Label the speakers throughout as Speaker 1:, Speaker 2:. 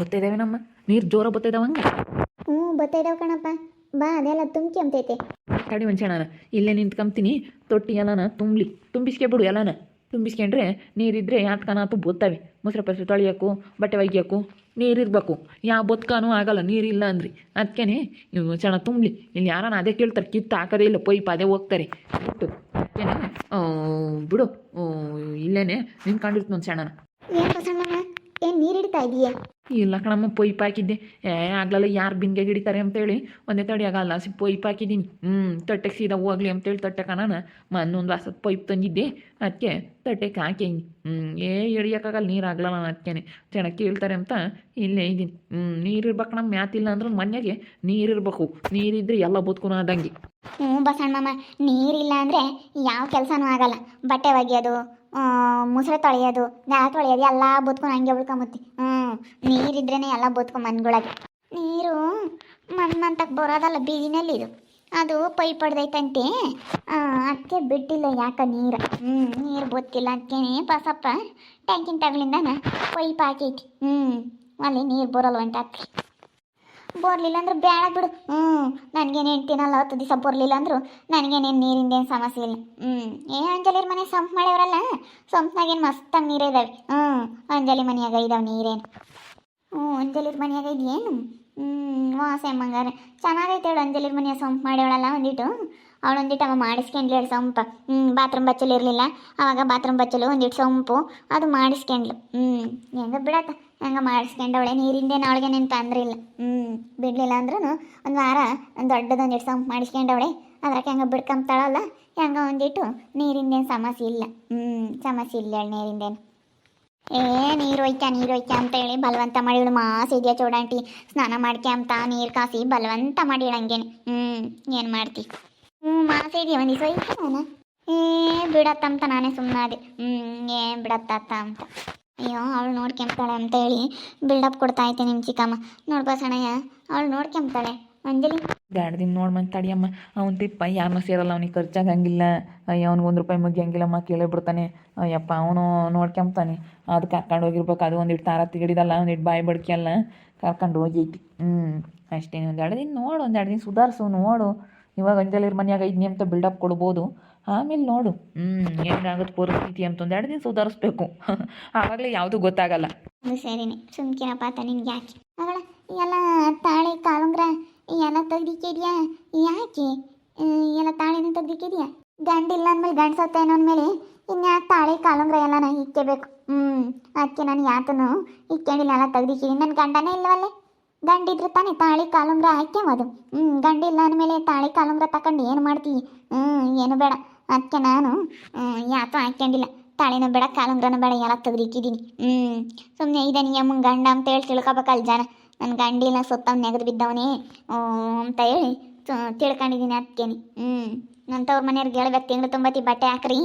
Speaker 1: ಬತ್ತಿದ್ದಾವೆ ನಮ್ಮ ನೀರು ಜೋರ ಬತ್ತಿದ್ದಾವಂಗೆ
Speaker 2: ಹ್ಞೂ ಬತ್ತೈದವ್ ಕಣಪ್ಪ. ಬಾ ಅದೆಲ್ಲ ತುಂಬ್ಕಿ ಅಂತೈತೆ.
Speaker 1: ತಡಿ ನಾನು. ಇಲ್ಲೇ ನಿಂತ್ಕೊಂತೀನಿ ತೊಟ್ಟಿ ಎಲ್ಲನ ತುಂಬಲಿ. ತುಂಬಿಸ್ಕೆ ಬಿಡು ಎಲ್ಲನ. ತುಂಬಿಸ್ಕೊಂಡ್ರೆ ನೀರಿದ್ರೆ ಯಾತ್ಕನಾತು ಬೋತ್ತಾವೆ ಮೊಸರು ಪಸರು ತೊಳಿಯೋಕು ಬಟ್ಟೆ ಒಗ್ಯಕ್ಕೂ ನೀರಿರ್ಬೇಕು. ಯಾವ ಬೊತ್ಕಾನು ಆಗಲ್ಲ ನೀರಿಲ್ಲ ಅಂದ್ರಿ. ಅದಕ್ಕೇನೆ ಚೆನ್ನಾಗಿ ತುಂಬಲಿ. ಇಲ್ಲಿ ಯಾರನ್ನ ಅದೇ ಕೇಳ್ತಾರೆ ಕಿತ್ತು ಹಾಕೋದೇ ಇಲ್ಲ ಪೈಪ್ ಅದೇ ಹೋಗ್ತಾರೆ. ಬಿಟ್ಟು ಅದಕ್ಕೇನೆ ಬಿಡು. ಇಲ್ಲೇನೆ ನಿಂತ್ಕೊಂಡಿರ್ತೀನಿ ಒಂದು ಸಣ್ಣನ
Speaker 2: ಏನು ನೀರು ಹಿಡಿತಾ ಇದೀಯ?
Speaker 1: ಇಲ್ಲ ಕಣಮ್ಮ ಪೈಪ್ ಹಾಕಿದ್ದೆ ಏ, ಆಗ್ಲಲ್ಲ ಯಾರು ಬಿನ್ಗೆ ಹಿಡಿತಾರೆ ಅಂತೇಳಿ ಒಂದೇ ತಡಿ ಆಗಲ್ಲ ಸಿ ಪೈಪ್ ಹಾಕಿದ್ದೀನಿ ಹ್ಞೂ ತಟ್ಟೆಗೆ ಸೀದಾ ಹೋಗ್ಲಿ ಅಂತೇಳಿ ತಟ್ಟೆಗೆ ನಾನು ಮನ್ನೊಂದು ವಾಸದ ಪೈಪ್ ತಂದಿದ್ದೆ. ಅದಕ್ಕೆ ತಟ್ಟೆಗೆ ಹಾಕಿ ಹ್ಞೂ ಏ ಹಿಡಿಯೋಕ್ಕಾಗಲ್ಲ ನೀರು ಆಗಲ್ಲ ನಾನು ಅದಕ್ಕೇನೆ ಚೆನ್ನಾಗಿ ಕೇಳ್ತಾರೆ ಅಂತ ಇಲ್ಲೇ ಇದ್ದೀನಿ. ಹ್ಞೂ ನೀರು ಇರ್ಬೇಕು ನಮ್ಮ ಮ್ಯಾತಿಲ್ಲ ಅಂದ್ರೆ ಮನೆಗೆ ನೀರಿರ್ಬೇಕು ನೀರಿದ್ರೆ ಎಲ್ಲ ಬದುಕು ಆದಂಗೆ.
Speaker 2: ಹ್ಞೂ ಬಸಣ್ಣಮ್ಮ ನೀರಿಲ್ಲ ಅಂದರೆ ಯಾವ ಕೆಲಸನೂ ಆಗಲ್ಲ. ಬಟ್ಟೆ ಒಗೆಯೋದು ಮುಸುರೆ ತೊಳೆಯೋದು ನ್ಯಾಯ ತೊಳೆಯೋದು, ಎಲ್ಲ ಬದುಕೊಂಡು ಹಂಗೆ ಉಳ್ಕೊಂಬತ್ತಿ. ಹ್ಞೂ ನೀರಿದ್ರೇ ಎಲ್ಲ ಬದುಕು ಮನ್ಗೊಳಗೆ. ನೀರು ಮನ್ ಮಂತಕ್ಕೆ ಬರೋದಲ್ಲ ಬೀದಿನಲ್ಲಿ ಇದು. ಅದು ಪೈಪ್ ಹೊಡೆದೈತಂತೆ ಅದಕ್ಕೆ ಬಿಟ್ಟಿಲ್ಲ ಯಾಕೆ ನೀರು? ಹ್ಞೂ ನೀರು ಗೊತ್ತಿಲ್ಲ ಅದಕ್ಕೇನೆ ಬಸಪ್ಪ ಟ್ಯಾಂಕಿನ ತಗಳಿಂದನ ಪೈಪ್ ಹಾಕೈತಿ. ಹ್ಞೂ ಅಲ್ಲಿ ನೀರು ಬರೋಲ್ಲ ಅದಕ್ಕೆ ಬರ್ಲಿಲ್ಲ ಅಂದ್ರೆ ಬೇಡ ಬಿಡು. ಹ್ಞೂ ನನಗೇನು ಹೆಂಡ್ತಿನಲ್ಲ ಹತ್ತು ದಿವಸ ಬರಲಿಲ್ಲ ಅಂದರು ನನಗೇನೇನು ನೀರಿಂದೇನು ಸಮಸ್ಯೆ ಇಲ್ಲ. ಹ್ಞೂ ಏ ಅಂಜಲಿರ ಮನೆ ಸಂಪ್ ಮಾಡ್ಯಾವ್ರಲ್ಲ, ಸಂಪ್ನಾಗೇನು ಮಸ್ತಾಗಿ ನೀರೇ ಇದಾವೆ ಹ್ಞೂ ಅಂಜಲಿ ಮನೆಯಾಗ ಇದಾವೆ ನೀರೇನು. ಹ್ಞೂ ಅಂಜಲಿರ ಮನೆಯಾಗ ಇದೇನು? ಹ್ಞೂ ವಾಸೆ ಮಂಗಾರ. ಚೆನ್ನಾಗೈತೆ ಹೇಳು ಅಂಜಲಿರ ಮನೆಯ ಸಂಪ್ ಮಾಡ್ಯಾವಳಲ್ಲ ಒಂದಿಟ್ಟು ಅವಳು ಒಂದಿಟ್ಟು ಅವ ಮಾಡಿಸ್ಕೊಂಡ್ಲಿ ಹೇಳಿ ಸಂಪ. ಹ್ಞೂ ಬಾತ್ರೂಮ್ ಬಚ್ಚಲು ಇರಲಿಲ್ಲ. ಅವಾಗ ಬಾತ್ರೂಮ್ ಬಚ್ಚಲು ಒಂದಿಟ್ಟು ಸೊಂಪು. ಅದು ಮಾಡಿಸ್ಕೊಂಡ್ಲು. ಹ್ಞೂ ಹೆಂಗ ಬಿಡತ್ತ ಹಂಗೆ ಮಾಡಿಸ್ಕೊಂಡವಳೆ ನೀರಿಂದೇನು ಅವಳಿಗೆ ತೊಂದ್ರೆ ಇಲ್ಲ. ಹ್ಞೂ ಬಿಡಲಿಲ್ಲ ಅಂದ್ರೂ ಒಂದು ವಾರ ಒಂದು ದೊಡ್ಡದೊಂದಿಟ್ಟು ಸಂಪ್ ಮಾಡಿಸ್ಕೊಂಡವಳೆ ಅದ್ರಾಗ ಹಂಗೆ ಬಿಡ್ಕಂತಾಳಲ್ಲ ಹೆಂಗ ಒಂದಿಟ್ಟು ನೀರಿಂದೇನು ಸಮಸ್ಯೆ ಇಲ್ಲ. ಹ್ಞೂ ಸಮಸ್ಯೆ ಇಲ್ಲ ಹೇಳಿ ನೀರಿಂದೇನು. ಏ ನೀರು ಒಯ್ಕ ನೀರು ಒಯ್ಕ ಅಂತ ಹೇಳಿ ಬಲವಂತ ಮಾಡಿ ಇವಳು ಮಾಸ್ ಇದೆಯಾ ಚೌಡಾಂಟಿ ಸ್ನಾನ ಮಾಡ್ಕೆ ಅಂತ ನೀರು ಕಾಸಿ ಬಲವಂತ ಮಾಡಿ ಹಂಗೇನೆ. ಹ್ಞೂ ಏನು ಮಾಡ್ತಿ? ಹ್ಞೂ ಮಾಸ ಇದೆಯಾ ಒಂದು ದಿವಸ ನಾನು ಏ ಬಿಡತ್ತಂತ ನಾನೇ ಸುಮ್ಮನಾದೆ ಹ್ಞೂ ಏನು ಬಿಡತ್ತ ಅಂತ ಅಯ್ಯೋ, ಅವಳು ನೋಡ್ಕೆಂಬ್ತಾಳೆ ಅಂತ ಹೇಳಿ ಬಿಲ್ಡಪ್ ಕೊಡ್ತಾ ಐತೆ ನಿಮ್ಮ ಚಿಕ್ಕಮ್ಮ. ನೋಡ್ಬಸಣಯ್ಯ ಅವಳು ನೋಡ್ಕೆಂಬ್ತಾಳೆ. ಅಂಜಲಿ
Speaker 1: ಎರಡು ದಿನ ನೋಡಿ ಮತ್ತೆ ತಡಿಯಮ್ಮ ಅವನ್ ತಿಪ್ಪ ಯಾರನ್ನೂ ಸೇರಲ್ಲ, ಅವ್ನಿಗೆ ಖರ್ಚಾಗಂಗಿಲ್ಲ. ಅಯ್ಯ, ಅವ್ನಿಗೆ ಒಂದು ರೂಪಾಯಿ ಮುಗಿಯಂಗಿಲ್ಲಮ್ಮ ಕೇಳೇ ಬಿಡ್ತಾನೆ ಅಯ್ಯಪ್ಪ, ಅವನು ನೋಡ್ಕೊಂಬ್ತಾನೆ. ಅದು ಕರ್ಕೊಂಡು ಹೋಗಿರ್ಬೇಕು, ಅದು ಒಂದಿಟ್ಟು ತಾರ ತಿಗಡಿದಲ್ಲ ಒಂದಿಟ್ಟು ಬಾಯಿ ಬಡ್ಕಿ ಅಲ್ಲ ಕರ್ಕೊಂಡು ಹೋಗೈತಿ. ಹ್ಞೂ ಅಷ್ಟೇ ಒಂದು ಎರಡು ದಿನ ನೋಡು, ಒಂದು ಎರಡು ದಿನ ಸುಧಾರಿಸು, ನೋಡು. ಇವಾಗ ಅಂಜಲಿರ ಮನೆಯಾಗ ಐದು ಅಂತ ಬಿಲ್ಡಪ್ ಕೊಡ್ಬೋದು. ಆಮೇಲೆ ನೋಡು. ಹ್ಞೂ ಹೆಂಗಾಗುತ್ತೆ ಪರಿಸ್ಥಿತಿ ಅಂತ ಒಂದು ಎರಡು ದಿನ ಸುಧಾರಿಸ್ಬೇಕು. ಆವಾಗಲೇ ಯಾವುದೂ ಗೊತ್ತಾಗಲ್ಲ.
Speaker 2: ಅದು ಸರಿನೇ. ಸುಮ್ಕಿರಪ್ಪ ಆತ ನಿನ್ಗೆ ಯಾಕೆ? ಅವಳ ಎಲ್ಲ ತಾಳಿ ಕಾಲುಂಗ್ರ ಎಲ್ಲ ತೆಗ್ದಿಕ್ಕಿದ್ಯಾ? ಯಾಕೆ? ಎಲ್ಲ ತಾಳೆನ ತೆಗ್ದಿಕ್ಕಿದ್ಯಾ? ಗಂಡಿಲ್ಲ ಅಂದ್ಮೇಲೆ ಮೇಲೆ ಸತ್ತ ಮೇಲೆ ಇನ್ಯಾಕೆ ತಾಳೆ ಕಾಲುಂಗ್ರ ನಾ ಇಕ್ಕಬೇಕು. ಹ್ಞೂ ಅದಕ್ಕೆ ನಾನು ಯಾತನು ಇಕ್ಕೊಂಡಿಲ್ಲ ಎಲ್ಲ ತೆಗ್ದಿಕ್ಕಿದ್ದೀನಿ ನನ್ನ ಗಂಡನೇ ಇಲ್ಲವಲ್ಲೇ ಗಂಡಿದ್ರೆ ತಾನೇ ತಾಳಿ ಕಾಲುಂಗ್ರ ಹಾಕ್ಯಮದು ಹ್ಞೂ ಗಂಡಿಲ್ಲ ಅಂದಮೇಲೆ ತಾಳಿ ಕಾಲುಂಗ್ರ ತಗೊಂಡು ಏನು ಮಾಡ್ತೀವಿ ಹ್ಞೂ ಏನು ಬೇಡ. ಅದಕ್ಕೆ ನಾನು ಯಾತೋ ಹಾಕ್ಯಂಡಿಲ್ಲ. ತಾಳಿನೂ ಬೇಡ ಕಾಲುಂಗ್ರನೂ ಬೇಡ, ಎಲ್ಲ ತೆಗ್ದಿಕ್ಕಿದ್ದೀನಿ ಹ್ಞೂ ಸುಮ್ಮನೆ ಇದೆ ನಿಮ್ಮ ಗಂಡ ಅಂತ ಹೇಳಿ ತಿಳ್ಕೊಬೇಕಲ್ಲ ಜನ. ನನ್ನ ಗಂಡಿಲ್ಲ ಸುತ್ತ ನೆಗೆದು ಬಿದ್ದವನೇ ಅಂತ ಹೇಳಿ ತಿಳ್ಕೊಂಡಿದ್ದೀನಿ ಅದಕ್ಕೇನೆ ಹ್ಞೂ ನನ್ನ ತವ್ರ ಮನೆಯವ್ರಿಗೆ ಹೇಳ್ಬೇಕು ತಿಂಗಳು ತುಂಬತಿ ಬಟ್ಟೆ ಹಾಕ್ರಿ.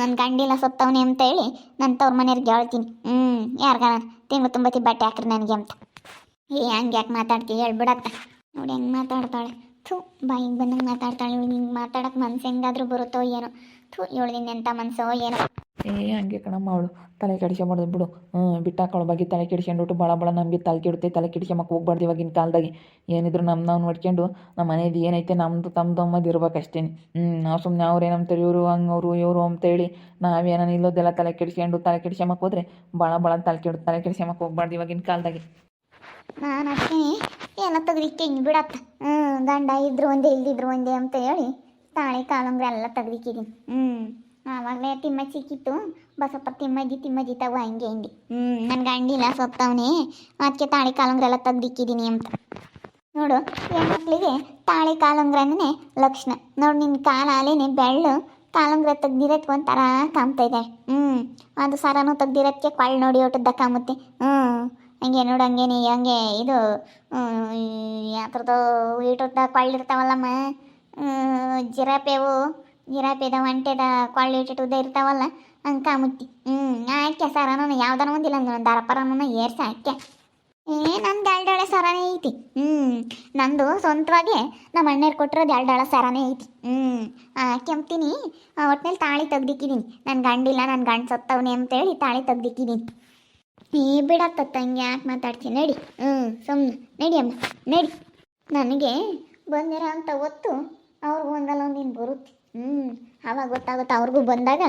Speaker 2: ನನ್ನ ಗಂಡಿಲ್ಲ ಸುತ್ತವನೆ ಅಂತ ಹೇಳಿ ನನ್ನ ತವ್ರ ಮನೆಯವ್ರಿಗೆ ಹೇಳ್ತೀನಿ ಹ್ಞೂ ಯಾರಿಗಾರ ತಿಂಗಳು ತುಂಬತಿ ಬಟ್ಟೆ ಹಾಕ್ರಿ ನನಗೆ ಅಂತ. ಏ ಹಂಗೆ ಯಾಕೆ ಮಾತಾಡ್ತೀವಿ ಹೇಳ್ಬಿಡತ್ತ. ನೋಡಿ, ಹೆಂಗೆ ಮಾತಾಡ್ತಾಳೆ. ಥೂ ಬಾಯಿಗೆ ಬಂದಂಗೆ ಮಾತಾಡ್ತಾಳೆ ಇವಳು. ಹಿಂಗೆ ಮಾತಾಡೋಕೆ ಮನ್ಸು ಹೆಂಗಾದ್ರೂ ಬರುತ್ತೋ ಏನೋ. ಥೂ ಇವಳಿಂದ ಎಂಥ ಮನಸ್ಸೋ ಏನೋ.
Speaker 1: ಏ ಹಂಗೆ ಕಣಮ್ಮ ಅವಳು. ತಲೆ ಕೆಡಿಸ್ಕೊಂಬಾರ್ದು ಬಿಡು. ಹ್ಞೂ ಬಿಟ್ಟಾಕೊಳ್ಳೋ ಬಗ್ಗೆ ತಲೆ ಕೆಡಿಸ್ಕೊಂಡ್ಬಿಟ್ಟು ಭಾಳ ಭಾಳ ನಮಗೆ ತಲೆ ಕೆಡುತ್ತೆ ತಲೆ ಕೆಡಿಸ್ಕೊಂಬಕ್ಕೆ ಹೋಗ್ಬಾರ್ದು ಇವಾಗಿನ ಕಾಲದಾಗೆ. ಏನಿದ್ರು ನಮ್ಮ ನಾವು ನೋಡ್ಕೊಂಡು ನಮ್ಮ ಮನೇದು ಏನೈತೆ ನಮ್ಮದು ತಮ್ಮದು ಅಮ್ಮದು ಇರ್ಬೇಕು ಅಷ್ಟೇನಿ ಹ್ಞೂ ನಾವು ಸುಮ್ಮನೆ ಅವ್ರು ಏನಂತಾರೆ ಇವರು ಹಂಗವರು ಇವರು ಅಂತೇಳಿ ನಾವೇನ ಇಲ್ಲೋದೆಲ್ಲ ತಲೆ ಕೆಡಿಸ್ಕೊಂಡು ತಲೆ ಕೆಡಿಸ್ಕೊಂಬಕ್ಕೆ ಹೋದ್ರೆ ಭಾಳ ಭಾಳ ತಲೆ ಕೆಡು ತಲೆ ಕೆಡಿಸ್ಕೊಂಬಕ್ಕೆ ಹೋಗ್ಬಾರ್ದು ಇವಾಗಿನ ಕಾಲದಾಗೆ.
Speaker 2: ನಾನು ಅದಕ್ಕೆ ಎಲ್ಲ ತೆಗ್ದಿಕ್ಕೆ ಹಿಂಗೆ ಬಿಡತ್ತ? ಹ್ಞೂ ಗಂಡ ಇದ್ರು ಒಂದೇ, ಇಲ್ದಿದ್ರು ಒಂದೇ ಅಂತ ಹೇಳಿ ತಾಳೆ ಕಾಲಂಗ್ರೆ ಎಲ್ಲ ತೆಗ್ದಿಕ್ಕಿದ್ದೀನಿ ಹ್ಞೂ ಆವಾಗಲೇ ತಿಮ್ಮ ಸಿಕ್ಕಿತ್ತು ಬಸಪ್ಪ ತಿಮ್ಮಜ್ಜಿ ತಿಮ್ಮಜ್ಜಿ ತಗೋ ಹಂಗೆ ಹಿಂಗೆ. ಹ್ಞೂ ನನ್ನ ಗಂಡಿಲ್ಲ ಸೊತ್ತವನೇ ಅದಕ್ಕೆ ತಾಳೆ ಕಾಲಂಗ್ರೆ ಎಲ್ಲ ತೆಗ್ದಿಕ್ಕಿದ್ದೀನಿ ಅಂತ. ನೋಡು ಹೆಣ್ಮಕ್ಳಿಗೆ ತಾಳೆ ಕಾಲಂಗ್ರನೇ ಲಕ್ಷಣ. ನೋಡು ನಿನ್ನ ಕಾಲ ಬೆಳ್ಳು ಕಾಲಂಗ್ರ ತೆಗ್ದಿರೋದಕ್ಕೆ ಒಂಥರ ಕಾಮ್ತಾ ಇದೆ. ಹ್ಞೂ ಅದು ಸರನು ತೆಗ್ದಿರೋದಕ್ಕೆ ಕೊಳ್ ನೋಡಿ ಒಟ್ಟದ ಕಾಮುತ್ತೆ. ಹ್ಞೂ ಹಂಗೆ ನೋಡು ಹಂಗೇನೆ ಹಂಗೆ ಇದು ಯಾತ್ರದ್ದು ಕೊಳ್ಳಿ ಇರ್ತಾವಲ್ಲಮ್ಮ ಜಿರಾಪೆವು ಜಿರಾಪೆದ ಒಂಟೆದ ಕೊಳ್ಳಿ ಇಟ್ಟಿಟ್ಟುದ ಇರ್ತಾವಲ್ಲ ಹಂಗೆ ಕಾಮುತ್ತಿ ಹ್ಞೂ ಆಕೆ ಸರನು ಯಾವ್ದಾರ ಒಂದಿಲ್ಲ ಅಂದ್ರೆ ದರಪರನ ಏರ್ಸಿ ಹಾಕ್ಯ. ಏ, ನಂದು ಎರಡಳೆ ಸರನೇ ಐತಿ ಹ್ಞೂ ನಂದು ಸ್ವಂತವಾಗಿ ನಮ್ಮ ಅಣ್ಣರು ಕೊಟ್ಟಿರೋದು ಎರಡಳ ಸರನೇ ಐತಿ ಹ್ಞೂ ಕೆಂಪ್ತೀನಿ ಒಟ್ನಲ್ಲಿ ತಾಳಿ ತೆಗ್ದಿಕ್ಕಿದ್ದೀನಿ ನನ್ನ ಗಂಡಿಲ್ಲ ನನ್ನ ಗಂಡು ಸತ್ತವನೇ ಅಂತೇಳಿ ತಾಳಿ ತೆಗ್ದಿಕ್ಕಿದ್ದೀನಿ ಏ ಬಿಡತ್ತ ತಂಗಿ, ಯಾಕೆ ಮಾತಾಡ್ತೀನಿ ನಡಿ. ಹ್ಞೂ ಸುಮ್ಮನೆ ನಡಿ ಅಮ್ಮ, ನಡಿ. ನನಗೆ ಬಂದಿರೋ ಅಂತ ಗೊತ್ತು, ಅವ್ರಿಗೂ ಒಂದಲ್ಲ ಒಂದಿನ ದಿನ ಬರುತ್ತೆ. ಹ್ಞೂ ಆವಾಗ ಗೊತ್ತಾಗುತ್ತೆ, ಅವ್ರಿಗೂ ಬಂದಾಗ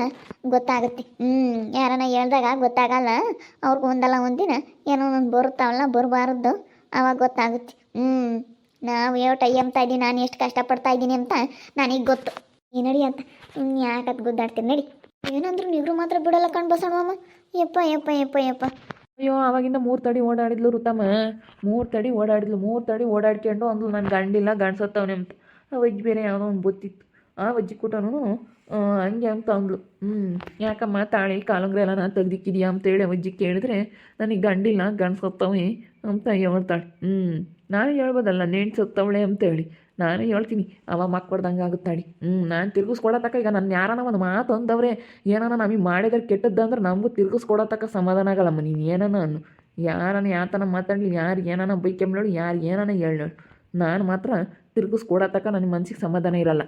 Speaker 2: ಗೊತ್ತಾಗುತ್ತೆ. ಹ್ಞೂ ಯಾರನ್ನ ಹೇಳ್ದಾಗ ಗೊತ್ತಾಗಲ್ಲ, ಅವ್ರಿಗೂ ಒಂದಲ್ಲ ಒಂದಿನ ಏನೋ ಒಂದು ಬರುತ್ತಾವಲ್ಲ, ಬರಬಾರ್ದು ಆವಾಗ ಗೊತ್ತಾಗುತ್ತೆ. ಹ್ಞೂ ನಾವು ಯಾವ ಟೈ ಎಂತ ಇದ್ದೀನಿ ನಾನು ಎಷ್ಟು ಕಷ್ಟಪಡ್ತಾ ಇದ್ದೀನಿ ಅಂತ ನನಗೆ ಗೊತ್ತು. ಈ ನಡಿ ಅಂತ. ಯಾಕತ್ ಗುದ್ದಾಡ್ತೀನಿ ನಡಿ. ಏನಂದ್ರು ನಿಗ್ರು ಮಾತ್ರ ಬಿಡಲ್ಲ ಕಣ್ ಬಸಣ್ಣಮ್ಮ ಯಪ್ಪ ಯಪ್ಪ ಯಪ್ಪ ಯಪ್ಪ.
Speaker 1: ಅಯ್ಯೋ, ಅವಾಗಿಂದ ಮೂರು ತಡಿ ಓಡಾಡಿದ್ಲು ರುತಮ್ಮ ಮೂರು ತಡಿ ಓಡಾಡಿದ್ಲು, ಮೂರು ತಡಿ ಓಡಾಡ್ಕೊಂಡು ಅಂದ್ಲು ನನ್ನ ಗಂಡಿಲ್ಲ, ಗಂಡ್ಸತ್ತವನೇ ಅಂತ. ಆ ವಜ್ಜಿ ಬೇರೆ ಯಾವುದೋ ಒಂದು ಬೊತ್ತಿತ್ತು ಆ ವಜ್ಜಿ ಕೂಟನು ಹಂಗೆ ಅಂತ ಅಂದ್ಲು. ಹ್ಞೂ ಯಾಕಮ್ಮ ತಾಳಿ ಕಾಲುಂಗ್ರೆ ಎಲ್ಲ ನಾನು ತೆಗ್ದಿಕ್ಕಿದ್ಯಾ ಅಂತೇಳಿ ವಜ್ಜಿ ಕೇಳಿದ್ರೆ ನನಗೆ ಗಂಡಿಲ್ಲ ಗಂಡ್ಸತ್ತವೇ ಅಂತ ಹೇಳ್ತಾಳೆ. ಹ್ಞೂ ನಾನು ಹೇಳ್ಬೋದಲ್ಲ, ನೆಂಟ್ಸತ್ತವಳೆ ಸತ್ತವಳೆ ಅಂತೇಳಿ ನಾನು ಹೇಳ್ತೀನಿ, ಅವ ಮಕ್ಕಳ್ದಂಗೆ ಆಗುತ್ತಾಳಿ ಹ್ಞೂ ನಾನು ತಿರ್ಗಿಸ್ಕೊಡತಕ್ಕ ಈಗ ನನ್ನ ಯಾರನ ಒಂದು ಮಾತು ಅಂದವ್ರೆ, ಏನಾನ ನಮಗೆ ಮಾಡಿದ್ರೆ ಕೆಟ್ಟದ್ದಂದ್ರೆ ನಮಗೂ ತಿರ್ಗಿಸ್ಕೊಡತಕ್ಕ ಸಮಾಧಾನ ಆಗಲ್ಲಮ್ಮ, ನೀನು ಏನಾನ ಅನ್ನು. ಯಾರನ್ನ ಯಾತನ ಮಾತಾಡಲಿ, ಯಾರು ಏನಾನ ಬೈಕೆಂಬ್ಳೋಳು ಯಾರು ಏನಾನ ಹೇಳೋಳು ನಾನು ಮಾತ್ರ ತಿರ್ಗಿಸ್ಕೊಡತಕ್ಕ ನನ್ನ ಮನ್ಸಿಗೆ ಸಮಾಧಾನ ಇರಲ್ಲ.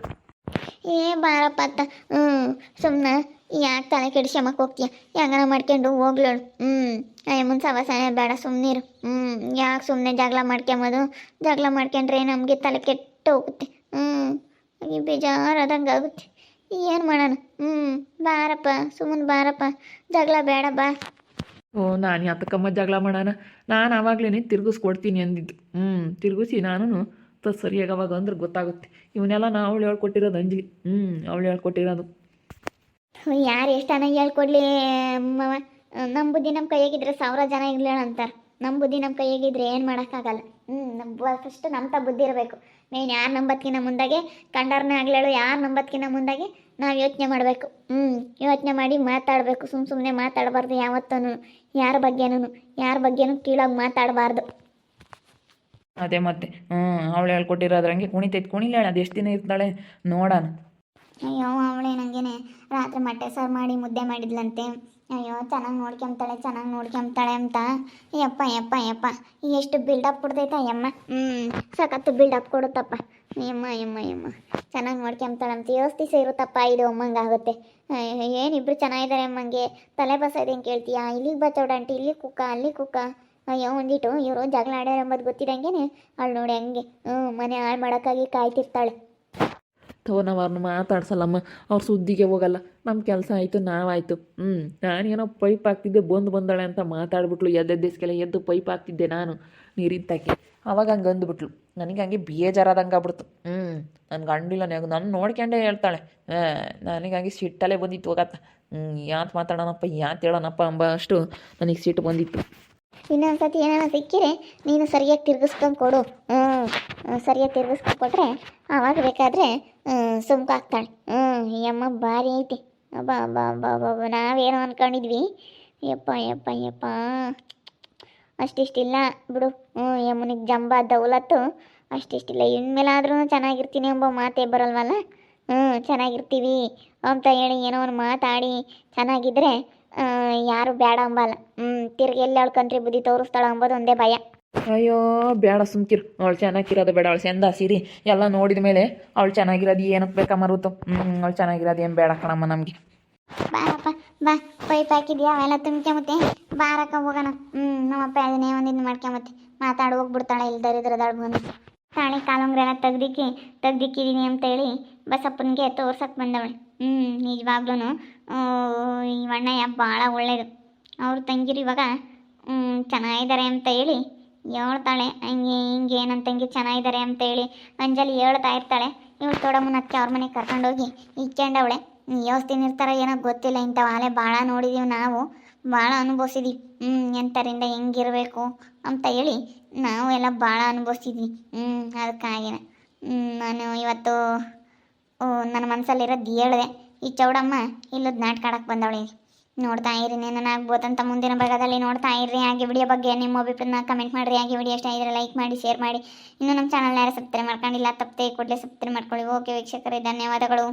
Speaker 2: ಏ ಬಾರಪ್ಪ ಹ್ಞೂ ಸುಮ್ಮನೆ ಯಾಕೆ ತಲೆ ಕೆಡಿಸ್ಯಮಕ್ಕೆ ಹೋಗ್ತೀಯ? ಹೆಂಗನ ಮಾಡ್ಕೊಂಡು ಹೋಗ್ಲೋಳು. ಹ್ಞೂ ಅಯ್ಯಮ್ಮನ ಸವಾಸನೆ ಬೇಡ ಸುಮ್ಮನಿರು ಹ್ಞೂ ಯಾಕೆ ಸುಮ್ಮನೆ ಜಗಳ ಮಾಡ್ಕೊಂಬೋದು ಜಗಳ ಮಾಡ್ಕೊಂಡ್ರೆ ನಮಗೆ ತಲೆ ಕೆಟ್ಟು ಹೋಗುತ್ತೆ ಹ್ಞೂ ಬೇಜಾರಾದಂಗೆ ಆಗುತ್ತೆ ಏನು ಮಾಡೋಣ? ಹ್ಞೂ ಬಾರಪ್ಪ ಸುಮ್ಮನೆ ಬಾರಪ್ಪ ಜಗಳ ಬೇಡ ಬಾ.
Speaker 1: ಓ ನಾನು ಯಾತಕ್ಕಮ್ಮ ಜಗಳ ಮಾಡೋಣ? ನಾನು ಆವಾಗಲೇ ತಿರ್ಗಿಸ್ಕೊಡ್ತೀನಿ ಅಂದಿದ್ದು. ಹ್ಞೂ ತಿರುಗಿಸಿ ನಾನು ಸರಿಯಾಗಿ ಅವಾಗ ಅಂದ್ರೆ ಗೊತ್ತಾಗುತ್ತೆ. ಇವನ್ನೆಲ್ಲ ನಾ ಅವಳು ಹೇಳ್ಕೊಟ್ಟಿರೋದು ಅಂಜಲಿ. ಹ್ಞೂ ಅವಳು ಹೇಳ್ಕೊಟ್ಟಿರೋದು.
Speaker 2: ಯಾರು ಎಷ್ಟನ ಹೇಳ್ಕೊಡ್ಲಿ ಮವ ನಮ್ಮ ಬುದ್ಧಿ ನಮ್ಮ ಕೈಯಾಗಿದ್ರೆ ಸಾವಿರ ಜನ ಇರ್ಲೇಳ ಅಂತಾರೆ. ನಮ್ಮ ಬುದ್ಧಿ ನಮ್ಮ ಕೈಯಾಗಿದ್ರೆ ಏನು ಮಾಡೋಕ್ಕಾಗಲ್ಲ. ಹ್ಞೂ ಫಸ್ಟ್ ನಮ್ಮ ತ ಬುದ್ಧಿ ಇರಬೇಕು. ಮೇನ್ ಯಾರು ನಂಬತ್ಕಿನ್ನ ಮುಂದಾಗೆ ಕಂಡರ್ನ ಆಗ್ಲೇಳು ಯಾರು ನಂಬತ್ಕಿನ್ನ ಮುಂದಾಗೆ ನಾವು ಯೋಚನೆ ಮಾಡಬೇಕು. ಹ್ಞೂ ಯೋಚನೆ ಮಾಡಿ ಮಾತಾಡಬೇಕು. ಸುಮ್ಮ ಸುಮ್ಮನೆ ಮಾತಾಡಬಾರ್ದು ಯಾವತ್ತೂ ಯಾರ ಬಗ್ಗೆನೂ ಯಾರ ಬಗ್ಗೆನೂ ಕೀಳಾಗಿ ಮಾತಾಡಬಾರ್ದು.
Speaker 1: ಅದೇ ಮತ್ತೆ. ಹ್ಞೂ ಅವಳು ಹೇಳ್ಕೊಟ್ಟಿರೋದ್ರಂಗೆ ಕುಣಿತೈತೆ. ಕುಣಿಲೇಳ ಅದು ಎಷ್ಟು ದಿನ ಇರ್ತಾಳೆ? ನೋಡೋಣ.
Speaker 2: ಅಯ್ಯೋ ಅವಳೇ ನನಗೇನೆ ರಾತ್ರಿ ಮಟ್ಟೆ ಸಾರು ಮಾಡಿ ಮುದ್ದೆ ಮಾಡಿದ್ಲಂತೆ. ಅಯ್ಯೋ, ಚೆನ್ನಾಗಿ ನೋಡ್ಕೊಂತಾಳೆ ಚೆನ್ನಾಗಿ ನೋಡ್ಕೊಂತಾಳೆ ಅಂತ. ಯಪ್ಪ ಯಪ್ಪ ಯಪ್ಪ. ಎಷ್ಟು ಬಿಲ್ಡಪ್ ಕೊಡ್ತೈತ ಯಮ್ಮ ಹ್ಞೂ ಸಖತ್ತು ಬಿಲ್ಡಪ್ ಕೊಡುತ್ತಪ್ಪ. ಯಮ್ಮ ಯಮ್ಮ ಯಮ್ಮ ಚೆನ್ನಾಗಿ ನೋಡ್ಕೊಂತಾಳೆ ಅಂತ ದಿವಸ ಇರುತ್ತಪ್ಪ, ಇದು ಅಮ್ಮಂಗೆ ಆಗುತ್ತೆ. ಏನಿಬ್ರು ಚೆನ್ನಾಗಿದ್ದಾರೆ ಅಮ್ಮಂಗೆ. ತಲೆ ಬಸ ಇದೆ ಕೇಳ್ತೀಯಾ? ಇಲ್ಲಿಗೆ ಬಚ್ಚೋಡಂಟಿ ಇಲ್ಲಿ ಕುಕ್ಕ ಅಲ್ಲಿ ಕುಕ್ಕ. ಅಯ್ಯೋ, ಒಂದಿಟ್ಟು ಇವರು ಜಗಳ ಆಡ್ಯಾರ ಎಂಬುದು ಗೊತ್ತಿದ್ದಂಗೆ ಅಳ್ ನೋಡಿ ಹಂಗೆ ಹ್ಞೂ ಮನೆ ಹಾಳು ಮಾಡೋಕ್ಕಾಗಿ ಕಾಯ್ತಿರ್ತಾಳೆ.
Speaker 1: ಥೋ ನಾವು ಅವ್ರನ್ನ ಮಾತಾಡ್ಸಲ್ಲಮ್ಮ. ಅವ್ರ ಸುದ್ದಿಗೆ ಹೋಗಲ್ಲ. ನಮ್ಮ ಕೆಲಸ ಆಯಿತು, ನಾವಾಯಿತು. ಹ್ಞೂ ನಾನೇನೋ ಪೈಪ್ ಹಾಕ್ತಿದ್ದೆ, ಬಂದು ಬಂದಾಳೆ ಅಂತ ಮಾತಾಡ್ಬಿಟ್ಲು. ಎದ್ದೆದ್ದೆಸ್ಕೆಲ್ಲ ಎದ್ದು ಪೈಪ್ ಹಾಕ್ತಿದ್ದೆ ನಾನು ನೀರಿಂತಾಕಿ ಅವಾಗ ಹಂಗೆ ಅಂದ್ಬಿಟ್ಲು. ನನಗೆ ಹಂಗೆ ಬೇಜಾರಾದಂಗೆ ಆಗ್ಬಿಡ್ತು. ಹ್ಞೂ ನನ್ನ ಗಂಡಿಲ್ಲ ನನಗೆ ನಾನು ನೋಡ್ಕೊಂಡೇ ಹೇಳ್ತಾಳೆ. ನನಗೆ ಹಂಗೆ ಸಿಟ್ಟಲ್ಲೇ ಬಂದಿತ್ತು, ಹೋಗತ್ತ. ಹ್ಞೂ ಯಾತ್ ಮಾತಾಡೋಣಪ್ಪ, ಯಾತ್ ಹೇಳೋಣಪ್ಪ ಅಂಬ ಅಷ್ಟು ನನಗೆ ಸಿಟ್ಟು ಬಂದಿತ್ತು.
Speaker 2: ಇನ್ನೊಂದ್ಸತಿ ಏನಾರ ಸಿಕ್ಕಿರೆ ನೀನು ಸರಿಯಾಗಿ ತಿರ್ಗಿಸ್ಕೊಂಡು ಕೊಡು. ಹ್ಞೂ ಸರಿಯಾಗಿ ತಿರ್ಗಿಸ್ಕೊಂಡು ಕೊಟ್ಟರೆ ಆವಾಗ ಬೇಕಾದರೆ ಸುಮ್ಕಾಗ್ತಾಳೆ. ಹ್ಞೂ ಯಮ್ಮ ಭಾರಿ ಐತಿ. ಅಬ್ಬಾ ಅಬ್ಬಾ ಅಬ್ಬಾ ಅಬ್ಬಾ ನಾವೇನೋ ಅನ್ಕೊಂಡಿದ್ವಿ. ಯಪ್ಪ ಯಪ್ಪ ಯಪ್ಪ. ಅಷ್ಟಿಷ್ಟಿಲ್ಲ ಬಿಡು. ಹ್ಞೂ ಯಮ್ಮನಿಗೆ ಜಂಬ ದೌಲತ್ತು ಅಷ್ಟಿಷ್ಟಿಲ್ಲ. ಇನ್ಮೇಲಾದ್ರೂ ಚೆನ್ನಾಗಿರ್ತೀನಿ ಎಂಬ ಮಾತೇ ಬರಲ್ವಲ್ಲ? ಹ್ಞೂ ಚೆನ್ನಾಗಿರ್ತೀವಿ ಅಂತ ಹೇಳಿ ಏನೋ ಒಂದು ಮಾತಾಡಿ ಚೆನ್ನಾಗಿದ್ರೆ ಆ, ಯಾರು ಬೇಡ ಅಂಬಲ್ಲ ಹ್ಞೂ ತಿರ್ಗಿ ಎಲ್ಲಿ ಕಣ್ರಿ ಬುದ್ಧಿ ತೋರಿಸ್ತಾಳ ಅಂಬೋದು ಒಂದೇ ಭಯ.
Speaker 1: ಅಯ್ಯೋ ಬೇಡ ಸುಮ್ಕಿರು. ಅವಳು ಚೆನ್ನಾಗಿರೋದು ಬೇಡ. ಅವಳು ಚಂದ ಸೀರಿ ಎಲ್ಲ ನೋಡಿದ ಮೇಲೆ ಅವಳು ಚೆನ್ನಾಗಿರೋದು ಏನಕ್ಕೆ ಬೇಕಾ ಮರುತು? ಹ್ಞೂ ಅವಳು ಚೆನ್ನಾಗಿರೋದು ಏನು ಬೇಡ ಕಣಮ್ಮ ನಮಗೆ.
Speaker 2: ಬಾರಪ್ಪ ಬಾ. ಪೈಪ್ ಹಾಕಿದ್ಯಾ? ಅವೆಲ್ಲ ತುಂಬ್ಕೊಂಬತ್ತೆ ಬಾರಕ್ಕ ಹೋಗೋಣ. ಹ್ಞೂ ನಮ್ಮಪ್ಪ ಅದನ್ನೇ ಒಂದಿನ ಮಾಡ್ಕೊಂಬತ್ತೆ ಮಾತಾಡಿ ಹೋಗ್ಬಿಡ್ತಾಳೆ ಇಲ್ಲಿ ದರಿದ್ರದಾಳ ಬಂದು. ತಾಳಿ ಕಾಲುಂಗ್ರೆಲ್ಲ ತೆಗ್ದಿಕ್ಕಿ ತೆಗ್ದಿಕ್ಕಿದೀನಿ ಅಂತೇಳಿ ಬಸಪ್ಪನಿಗೆ ತೋರ್ಸಕ್ಕೆ ಬಂದವಳೆ. ಹ್ಞೂ ನಿಜವಾಗ್ಲೂ ಈ ಅಣ್ಣಯ್ಯ ಭಾಳ ಒಳ್ಳೆಯದು ಅವ್ರ ತಂಗಿರು ಇವಾಗ ಚೆನ್ನಾಗಿದ್ದಾರೆ ಅಂತ ಹೇಳಿ ಹೇಳ್ತಾಳೆ. ಹಂಗೆ ಹಿಂಗೆ ನನ್ನ ತಂಗಿ ಚೆನ್ನಾಗಿದ್ದಾರೆ ಅಂತ ಹೇಳಿ ಅಂಜಲಿ ಹೇಳ್ತಾ ಇರ್ತಾಳೆ. ಇವಳು ತೋಡಮ್ಮನ ಅತ್ತೆ ಅವ್ರ ಮನೆಗೆ ಕರ್ಕೊಂಡೋಗಿ ಇಕ್ಕೊಂಡವಳೆ ಯೋಸ್ತಿನ ಇರ್ತಾರ ಏನೋ ಗೊತ್ತಿಲ್ಲ ಇಂಥವು ಆಲೆ ಭಾಳ ನೋಡಿದೀವಿ ನಾವು. ಭಾಳ ಅನುಭವಿಸಿದೀವಿ ಹ್ಞೂ ಎಂಥರಿಂದ ಹೆಂಗಿರಬೇಕು ಅಂತ ಹೇಳಿ ನಾವು ಎಲ್ಲ ಭಾಳ ಅನುಭವಿಸಿದ್ವಿ ಹ್ಞೂ ಅದಕ್ಕಾಗಿನ ನಾನು ಇವತ್ತು ನನ್ನ ಮನಸ್ಸಲ್ಲಿರೋದು ಹೇಳಿದೆ. ಈ ಚೌಡಮ್ಮ ಇಲ್ಲದ ನಾಟಕ ಆಡಕ್ಕೆ ಬಂದವಳೆ. ನೋಡ್ತಾ ಇರಿ ಆಗ್ಬೋದಂತ ಮುಂದಿನ ಭಾಗದಲ್ಲಿ ನೋಡ್ತಾ ಇರಿ. ಹಾಗೆ ವಿಡಿಯೋ ಬಗ್ಗೆ ನಿಮ್ಮ ಅಭಿಪ್ರಾಯನ ಕಮೆಂಟ್ ಮಾಡಿರಿ. ಹಾಗೆ ವಿಡಿಯೋ ಇಷ್ಟ ಆಗಿದ್ರೆ ಲೈಕ್ ಮಾಡಿ ಶೇರ್ ಮಾಡಿ. ಇನ್ನು ನಮ್ಮ ಚಾನಲ್ ಯಾರು ಸಬ್ಸ್ಕ್ರೈಬ್ ಮಾಡ್ಕೊಂಡಿಲ್ಲ, ತಪ್ಪದೆ ಕೂಡಲೇ ಸಬ್ಸ್ಕ್ರೈಬ್ ಮಾಡ್ಕೊಳ್ಳಿ. ಓಕೆ ವೀಕ್ಷಕರೇ, ಧನ್ಯವಾದಗಳು.